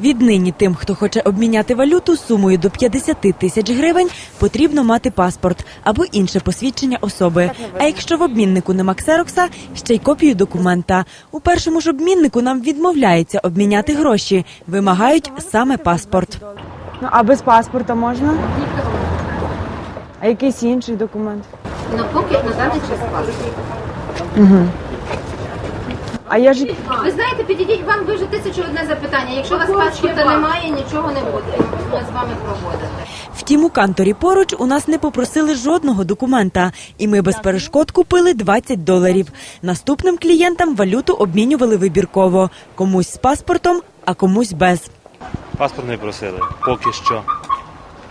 Віднині тим, хто хоче обміняти валюту сумою до 50 тисяч гривень, потрібно мати паспорт або інше посвідчення особи. А якщо в обміннику нема ксерокса, ще й копію документа. У першому ж обміннику нам відмовляється обміняти гроші, вимагають саме паспорт. Ну, а без паспорта можна? А якийсь інший документ? Ну, поки на даний час паспорт. А я ж Ви знаєте, підійдіть вам дуже тисячу одне запитання. Якщо у вас паспорта немає, нічого не буде. Ми з вами проводити. Втім, у канторі поруч у нас не попросили жодного документа, і ми без перешкод купили 20 доларів. Наступним клієнтам валюту обмінювали вибірково комусь з паспортом, а комусь без. Паспорт не просили, поки що.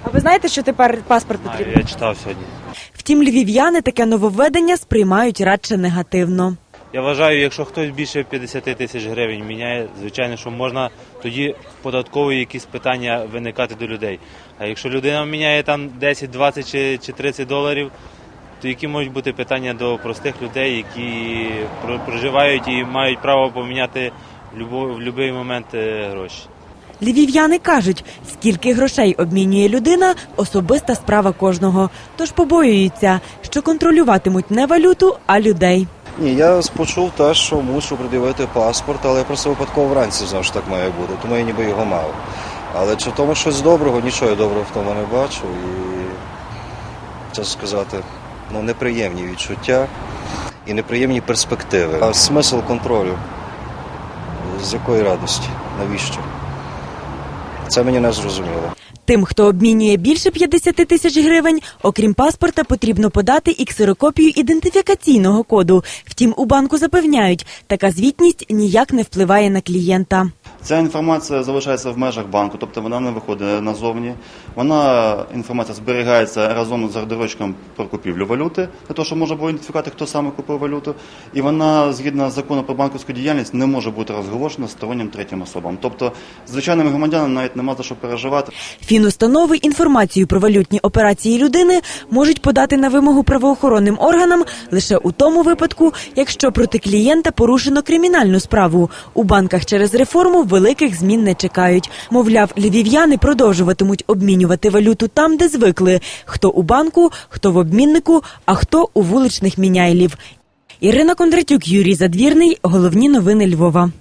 а ви знаєте, що тепер паспорт Знаю, потрібен? я читав сьогодні. Втім, львів'яни таке нововведення сприймають радше негативно. Я вважаю, якщо хтось більше 50 тисяч гривень міняє, звичайно, що можна тоді податкові якісь питання виникати до людей. А якщо людина міняє там 10, 20 чи, чи 30 доларів, то які можуть бути питання до простих людей, які про- проживають і мають право поміняти в будь-який момент е, гроші. Львів'яни кажуть, скільки грошей обмінює людина особиста справа кожного. Тож побоюються, що контролюватимуть не валюту, а людей. Ні, я почув те, що мушу придивити паспорт, але я просто випадково вранці що так має бути, тому я ніби його мав. Але чи в тому щось доброго, нічого я доброго в тому не бачу. І, чесно сказати, ну, неприємні відчуття і неприємні перспективи. А смисл контролю? З якої радості? Навіщо? Це мені не зрозуміло. Тим, хто обмінює більше 50 тисяч гривень, окрім паспорта, потрібно подати і ксерокопію ідентифікаційного коду. Втім, у банку запевняють, така звітність ніяк не впливає на клієнта. Ця інформація залишається в межах банку, тобто вона не виходить назовні. Вона інформація зберігається разом з гардерочком про купівлю валюти, для того, щоб можна було ідентифікувати, хто саме купив валюту. І вона, згідно закону про банківську діяльність, не може бути розголошена стороннім третім особам. Тобто, звичайним громадянам навіть нема за що переживати. Фінустанови інформацію про валютні операції людини можуть подати на вимогу правоохоронним органам лише у тому випадку, якщо проти клієнта порушено кримінальну справу. У банках через реформу великих змін не чекають. Мовляв, львів'яни продовжуватимуть обмінювати валюту там, де звикли: хто у банку, хто в обміннику, а хто у вуличних міняйлів. Ірина Кондратюк, Юрій Задвірний. Головні новини Львова.